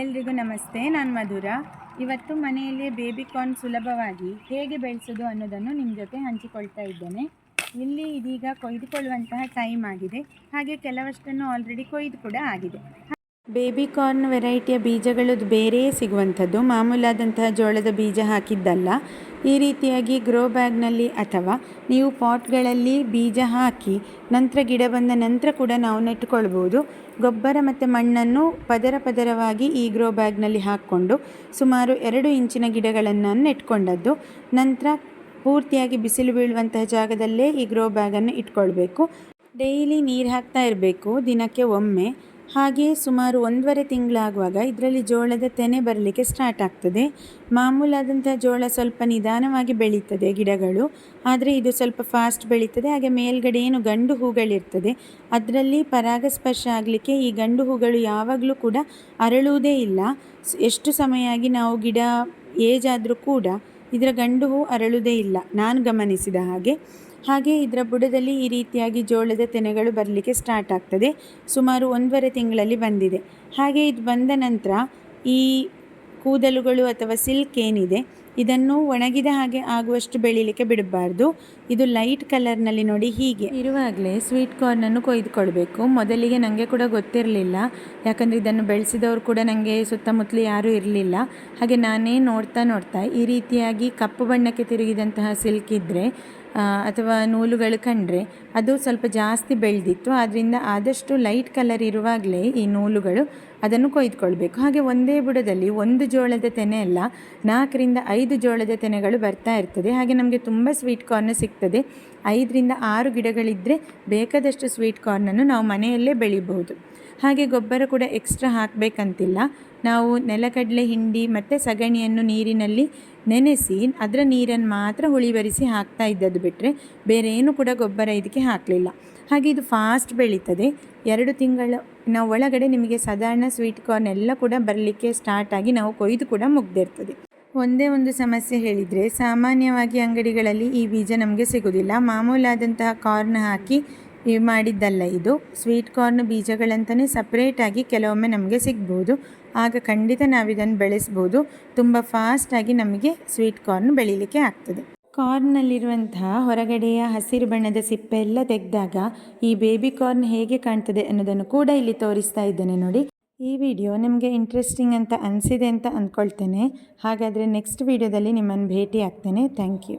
ಎಲ್ರಿಗೂ ನಮಸ್ತೆ, ನಾನು ಮಧುರ. ಇವತ್ತು ಮನೆಯಲ್ಲಿ ಬೇಬಿ ಕಾರ್ನ್ ಸುಲಭವಾಗಿ ಹೇಗೆ ಬೆಳೆಸೋದು ಅನ್ನೋದನ್ನು ನಿಮ್ಮ ಜೊತೆ ಹಂಚಿಕೊಳ್ತಾ ಇದ್ದೇನೆ. ಇಲ್ಲಿ ಇದೀಗ ಕೊಯ್ದುಕೊಳ್ಳುವಂತಹ ಟೈಮ್ ಆಗಿದೆ. ಹಾಗೆ ಕೆಲವಷ್ಟನ್ನು ಆಲ್ರೆಡಿ ಕೊಯ್ದು ಕೂಡ ಆಗಿದೆ. ಬೇಬಿ ಕಾರ್ನ್ ವೆರೈಟಿಯ ಬೀಜಗಳು ಬೇರೆಯೇ ಸಿಗುವಂಥದ್ದು. ಮಾಮೂಲಾದಂತಹ ಜೋಳದ ಬೀಜ ಹಾಕಿದ್ದಲ್ಲ. ಈ ರೀತಿಯಾಗಿ ಗ್ರೋ ಬ್ಯಾಗ್ನಲ್ಲಿ ಅಥವಾ ನೀವು ಪಾಟ್ಗಳಲ್ಲಿ ಬೀಜ ಹಾಕಿ ನಂತರ ಗಿಡ ಬಂದ ನಂತರ ಕೂಡ ನಾವು ನೆಟ್ಕೊಳ್ಬೋದು ಗೊಬ್ಬರ ಮತ್ತು ಮಣ್ಣನ್ನು ಪದರ ಪದರವಾಗಿ ಈ ಗ್ರೋ ಬ್ಯಾಗ್ನಲ್ಲಿ ಹಾಕ್ಕೊಂಡು ಸುಮಾರು ಎರಡು ಇಂಚಿನ ಗಿಡಗಳನ್ನು ನೆಟ್ಕೊಂಡದ್ದು. ನಂತರ ಪೂರ್ತಿಯಾಗಿ ಬಿಸಿಲು ಬೀಳುವಂತಹ ಜಾಗದಲ್ಲೇ ಈ ಗ್ರೋ ಬ್ಯಾಗನ್ನು ಇಟ್ಕೊಳ್ಬೇಕು. ಡೈಲಿ ನೀರು ಹಾಕ್ತಾ ಇರಬೇಕು. ದಿನಕ್ಕೆ ಒಮ್ಮೆ ಹಾಗೆ ಸುಮಾರು ಒಂದೂವರೆ ತಿಂಗಳಾಗುವಾಗ ಇದರಲ್ಲಿ ಜೋಳದ ತೆನೆ ಬರಲಿಕ್ಕೆ ಸ್ಟಾರ್ಟ್ ಆಗ್ತದೆ. ಮಾಮೂಲಾದಂಥ ಜೋಳ ಸ್ವಲ್ಪ ನಿಧಾನವಾಗಿ ಬೆಳೀತದೆ ಗಿಡಗಳು. ಆದರೆ ಇದು ಸ್ವಲ್ಪ ಫಾಸ್ಟ್ ಬೆಳೀತದೆ, ಹಾಗೆ ಮೇಲ್ಗಡೆ ಏನು ಗಂಡು ಹೂಗಳಿರ್ತದೆ. ಅದರಲ್ಲಿ ಪರಾಗಸ್ಪರ್ಶ ಆಗಲಿಕ್ಕೆ ಈ ಗಂಡು ಹೂಗಳು ಯಾವಾಗಲೂ ಕೂಡ ಅರಳುವುದೇ ಇಲ್ಲ. ಎಷ್ಟು ಸಮಯ ಆಗಿ ನಾವು ಗಿಡ ಏಜ್ ಆದರೂ ಕೂಡ ಇದರ ಗಂಡು ಹೂ ಅರಳುವುದೇ ಇಲ್ಲ. ನಾನು ಗಮನಿಸಿದ ಹಾಗೆ. ಹಾಗೆ ಇದರ ಬುಡದಲ್ಲಿ ಈ ರೀತಿಯಾಗಿ ಜೋಳದ ತೆನೆಗಳು ಬರಲಿಕ್ಕೆ ಸ್ಟಾರ್ಟ್ ಆಗ್ತದೆ. ಸುಮಾರು ಒಂದೂವರೆ ತಿಂಗಳಲ್ಲಿ ಬಂದಿದೆ. ಹಾಗೆ ಇದು ಬಂದ ನಂತರ ಈ ಕೂದಲುಗಳು ಅಥವಾ ಸಿಲ್ಕ್ ಏನಿದೆ, ಇದನ್ನು ಒಣಗಿದ ಹಾಗೆ ಆಗುವಷ್ಟು ಬೆಳೀಲಿಕ್ಕೆ ಬಿಡಬಾರ್ದು. ಇದು ಲೈಟ್ ಕಲರ್ನಲ್ಲಿ ನೋಡಿ ಹೀಗೆ. ಇರುವಾಗಲೇ ಸ್ವೀಟ್ ಕಾರ್ನನ್ನು ಕೊಯ್ದುಕೊಳ್ಬೇಕು. ಮೊದಲಿಗೆ ನನಗೆ ಕೂಡ ಗೊತ್ತಿರಲಿಲ್ಲ. ಯಾಕಂದರೆ ಇದನ್ನು ಬೆಳೆಸಿದವರು ಕೂಡ ನನಗೆ ಸುತ್ತಮುತ್ತಲು ಯಾರೂ ಇರಲಿಲ್ಲ. ಹಾಗೆ ನಾನೇ ನೋಡ್ತಾ ನೋಡ್ತಾ ಈ ರೀತಿಯಾಗಿ ಕಪ್ಪು ಬಣ್ಣಕ್ಕೆ ತಿರುಗಿದಂತಹ ಸಿಲ್ಕ್ ಇದ್ದರೆ ಅಥವಾ ನೂಲುಗಳು ಕಂಡ್ರೆ ಅದು ಸ್ವಲ್ಪ ಜಾಸ್ತಿ ಬೆಳೆದಿತ್ತು. ಆದ್ದರಿಂದ ಆದಷ್ಟು ಲೈಟ್ ಕಲರ್ ಇರುವಾಗಲೇ ಈ ನೂಲುಗಳು ಅದನ್ನು ಕೊಯ್ದುಕೊಳ್ಬೇಕು. ಹಾಗೆ ಒಂದೇ ಬುಡದಲ್ಲಿ ಒಂದು ಜೋಳದ ತೆನೆ ಅಲ್ಲ, ನಾಲ್ಕರಿಂದ ಐದು ಜೋಳದ ತೆನೆಗಳು ಬರ್ತಾ ಇರ್ತದೆ. ಹಾಗೆ ನಮಗೆ ತುಂಬ ಸ್ವೀಟ್ ಕಾರ್ನ್ ಸಿಗ್ತದೆ. ಐದರಿಂದ ಆರು ಗಿಡಗಳಿದ್ದರೆ ಬೇಕಾದಷ್ಟು ಸ್ವೀಟ್ ಕಾರ್ನನ್ನು ನಾವು ಮನೆಯಲ್ಲೇ ಬೆಳಿಬಹುದು. ಹಾಗೆ ಗೊಬ್ಬರ ಕೂಡ ಎಕ್ಸ್ಟ್ರಾ ಹಾಕಬೇಕಂತಿಲ್ಲ. ನಾವು ನೆಲಗಡಲೆ ಹಿಂಡಿ ಮತ್ತು ಸಗಣಿಯನ್ನು ನೀರಿನಲ್ಲಿ ನೆನೆಸಿ ಅದರ ನೀರನ್ನು ಮಾತ್ರ ಹುಳಿಬರಿಸಿ ಹಾಕ್ತಾ ಇದ್ದದ್ದು ಬಿಟ್ಟರೆ ಬೇರೆ ಏನು ಕೂಡ ಗೊಬ್ಬರ ಇದಕ್ಕೆ ಹಾಕಲಿಲ್ಲ. ಹಾಗೆ ಇದು ಫಾಸ್ಟ್ ಬೆಳೀತದೆ. ಎರಡು ತಿಂಗಳ ಒಳಗಡೆ ನಿಮಗೆ ಸಾಧಾರಣ ಸ್ವೀಟ್ ಕಾರ್ನ್ ಎಲ್ಲ ಕೂಡ ಬರಲಿಕ್ಕೆ ಸ್ಟಾರ್ಟ್ ಆಗಿ ನಾವು ಕೊಯ್ದು ಕೂಡ ಮುಗ್ದಿರ್ತದೆ. ಒಂದೇ ಒಂದು ಸಮಸ್ಯೆ ಹೇಳಿದರೆ, ಸಾಮಾನ್ಯವಾಗಿ ಅಂಗಡಿಗಳಲ್ಲಿ ಈ ಬೀಜ ನಮಗೆ ಸಿಗೋದಿಲ್ಲ. ಮಾಮೂಲಾದಂತಹ ಕಾರ್ನ್ ಹಾಕಿ ಇವು ಮಾಡಿದ್ದಲ್ಲ ಇದು. ಸ್ವೀಟ್ ಕಾರ್ನ್ ಬೀಜಗಳಂತಲೇ ಸಪ್ರೇಟಾಗಿ ಕೆಲವೊಮ್ಮೆ ನಮಗೆ ಸಿಗ್ಬೋದು. ಆಗ ಖಂಡಿತ ನಾವು ಇದನ್ನು ಬೆಳೆಸ್ಬೋದು. ತುಂಬ ಫಾಸ್ಟಾಗಿ ನಮಗೆ ಸ್ವೀಟ್ ಕಾರ್ನ್ ಬೆಳೀಲಿಕ್ಕೆ ಆಗ್ತದೆ. ಕಾರ್ನ್ನಲ್ಲಿರುವಂತಹ ಹೊರಗಡೆಯ ಹಸಿರು ಬಣ್ಣದ ಸಿಪ್ಪೆ ಎಲ್ಲ ತೆಗೆದಾಗ ಈ ಬೇಬಿ ಕಾರ್ನ್ ಹೇಗೆ ಕಾಣ್ತದೆ ಅನ್ನೋದನ್ನು ಕೂಡ ಇಲ್ಲಿ ತೋರಿಸ್ತಾ ಇದ್ದೇನೆ ನೋಡಿ. ಈ ವಿಡಿಯೋ ನಿಮಗೆ ಇಂಟ್ರೆಸ್ಟಿಂಗ್ ಅಂತ ಅನಿಸಿದೆ ಅಂತ ಅಂದ್ಕೊಳ್ತೇನೆ. ಹಾಗಾದರೆ ನೆಕ್ಸ್ಟ್ ವಿಡಿಯೋದಲ್ಲಿ ನಿಮ್ಮನ್ನು ಭೇಟಿ ಆಗ್ತೇನೆ ಥ್ಯಾಂಕ್ ಯು